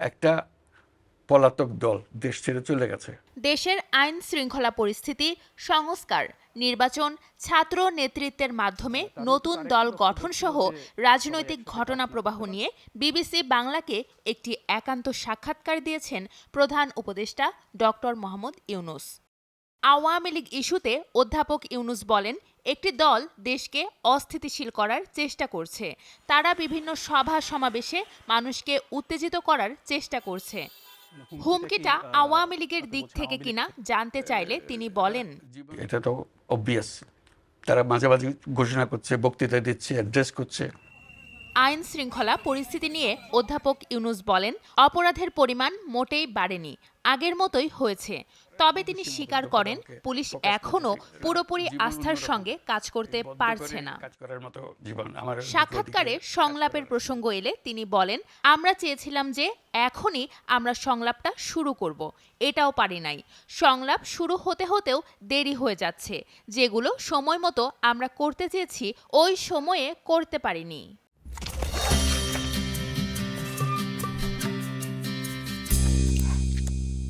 একটা পলাতক দল দেশ ছেড়ে চলে গেছে। দেশের আইন শৃঙ্খলা পরিস্থিতি সংস্কার নির্বাচন ছাত্র নেতৃত্বের মাধ্যমে নতুন দল গঠন সহ রাজনৈতিক ঘটনা প্রবাহ নিয়ে বিবিসি বাংলাকে একটি একান্ত সাক্ষাৎকার দিয়েছেন প্রধান উপদেষ্টা ডক্টর মোহাম্মদ ইউনুস। আওয়ামী লীগ ইস্যুতে অধ্যাপক ইউনুস বলেন, একটি দল দেশকে অস্থিতিশীল করার চেষ্টা করছে। তারা বিভিন্ন সভা সমাবেশে মানুষকে উত্তেজিত করার চেষ্টা করছে। হুমকিটা আওয়ামী লীগের দিক থেকে কিনা জানতে চাইলে তিনি বলেন। এটা তো অবভিয়াস তারা মাঝে মাঝে ঘোষণা করছে, বক্তৃতা দিচ্ছে অ্যাড্রেস করছে। আইন শৃঙ্খলা পরিস্থিতি নিয়ে অধ্যাপক ইউনুস বলেন অপরাধের পরিমাণ মোটেই বাড়েনি আগের মতোই হয়েছে। তবে তিনি স্বীকার করেন পুলিশ এখনও পুরোপুরি আস্থার সঙ্গে কাজ করতে পারছে না। সাক্ষাৎকারে সংলাপের প্রসঙ্গ এলে তিনি বলেন আমরা চেয়েছিলাম যে এখনই আমরা সংলাপটা শুরু করব এটাও পারি নাই। সংলাপ শুরু হতে হতেও দেরি হয়ে যাচ্ছে যেগুলো সময় মতো আমরা করতে চেয়েছি ওই সময়ে করতে পারিনি।